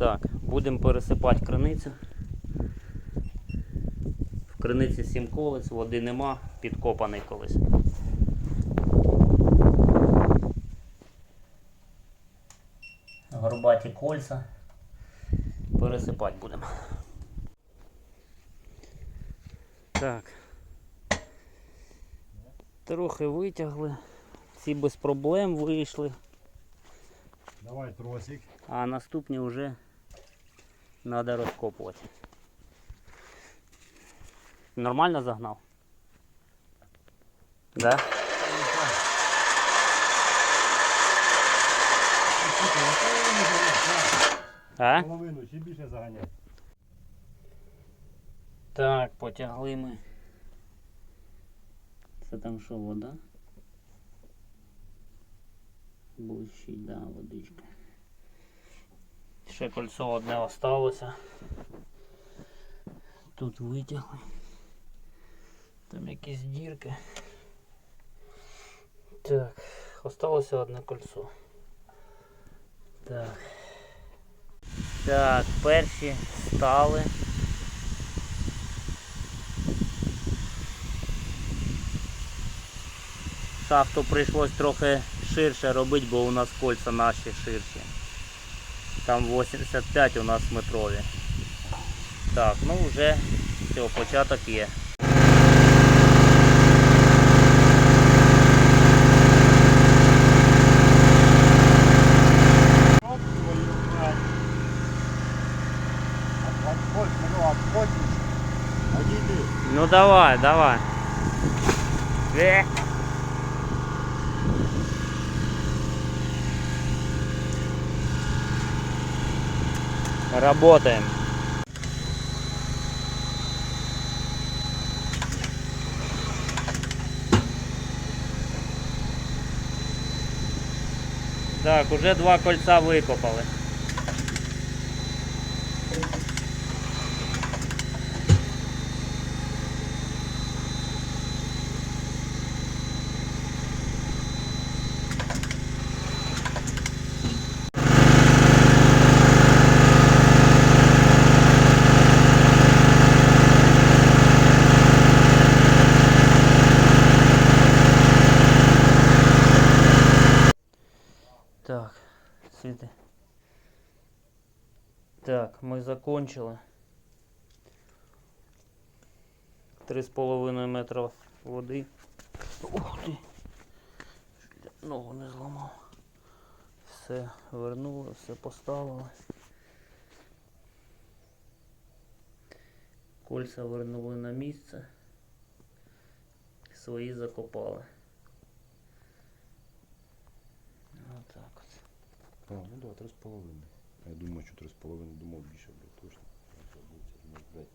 Так, будемо пересипати криницю. В криниці 7 колець, води нема, підкопаний колись. Горбаті кольця. Пересипати будемо. Так. Трохи витягли. Ці без проблем вийшли. Давай тросик. А наступні вже треба розкопувати. Нормально загнав? Да? А? Половину чи більше заганяй. Так, потягли ми. Це там що, вода? Блищить, да, водичка. Ще кольцо одне осталося. Тут витягли. Там якісь дірки. Так, осталося одне кольцо. Так. Так, перші стали. Шахту прийшлось трохи ширше робити, бо у нас кольця наші ширші. Там 85, у нас метрові. Так, ну вже все, початок є. Ну, давай, давай. Работаем. Так, уже два кольца викопали. Світи. Так, ми закончили. Три з половиною метра води. Ух ти! Ногу не зламав. Все вернули, все поставили. Кольця вернули на місце. Свої закопали. А, ну да, три з половиною. Я думаю, що три з половиною, думав більше, блядь, точно. Блядь,